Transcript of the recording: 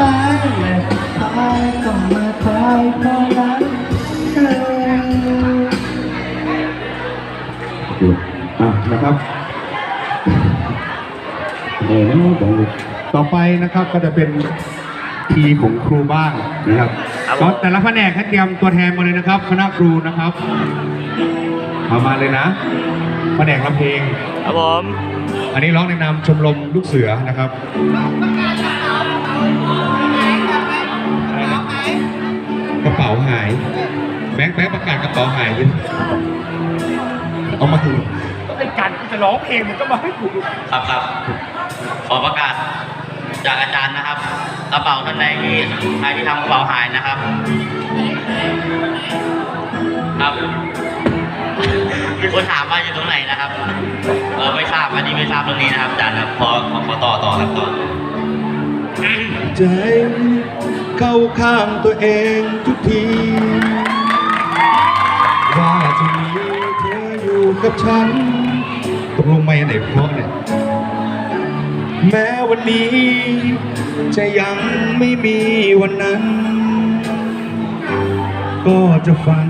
ตายและตายก็มาตายเพราะรักเธอหยุดอะนะครับโอ้โหต่อไปนะครับก็จะเป็นทีของครูบ้างนะครับก็แต่ละแผนกให้เตรียมตัวแทนมาเลยนะครับคณะครูนะครับเอามาเลยนะแผนกรับเพลงครับผมอันนี้ร้องในนามชมรมลูกเสือนะครับ ระเป๋าหาย แบงค์แบงค์ประกาศกระเป๋าหายเลยเอามาถึงไอ้กันกูจะร้องเพลงมึงก็มาให้กูครับครับ ขอประกาศจากอาจารย์นะครับ กระเป๋าท่านใดที่ใครที่ทำกระเป๋าหายนะครับ ครับมีคนถามว่าอยู่ตรงไหนนะครับ เออไม่ทราบอันนี้ไม่ทราบตรงนี้นะครับอาจารย์ครับพอขอขอต่อต่อครับต่อใจ เข้าข้างตัวเองทุกที ว่าจะมีเธออยู่กับฉันตกลงไม่ไหนเพราะเนี่ยแม้วันนี้ จะยังไม่มีวันนั้น ก็จะฝัน